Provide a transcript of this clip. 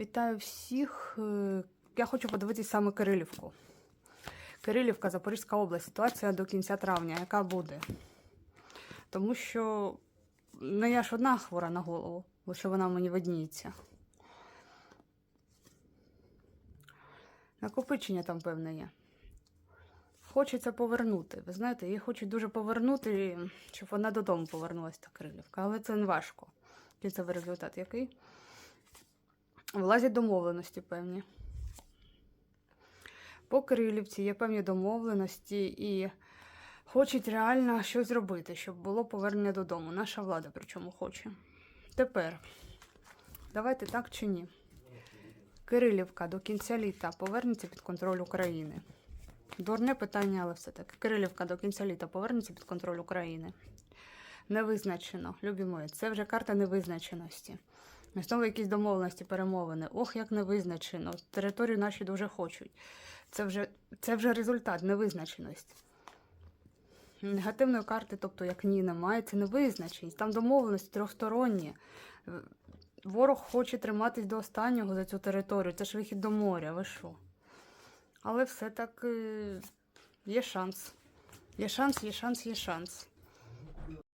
Вітаю всіх. Е, Я хочу подивитись саме Кирилівку. Кирилівка, Запорізька область. Ситуація до кінця травня. Яка буде? Тому що не я ж одна хвора на голову, лише вона мені видніється. Накопичення там певне є. Хочеться повернути. Ви знаєте, її хочуть дуже повернути, щоб вона додому повернулася та Кирилівка. Але це не важко. Кінцевий результат який? Влазять домовленості певні. По Кирилівці є певні домовленості і хочуть реально щось зробити, щоб було повернення додому. Наша влада причому хоче. Тепер, давайте так чи ні. Кирилівка до кінця літа повернеться під контроль України. Дурне питання, але все-таки. Кирилівка до кінця літа повернеться під контроль України. Невизначено, любі мої, це вже карта невизначеності. Знову якісь домовленості, перемовини. Ох, як невизначено. Територію наші дуже хочуть. Це вже, це вже результат, невизначеності. Негативної карти, тобто як ні, немає, це невизначеність. Там домовленості трьохсторонні. Ворог хоче триматись до останнього за цю територію. Це ж вихід до моря, ви що? Але все так є шанс. Є шанс, є шанс, є шанс.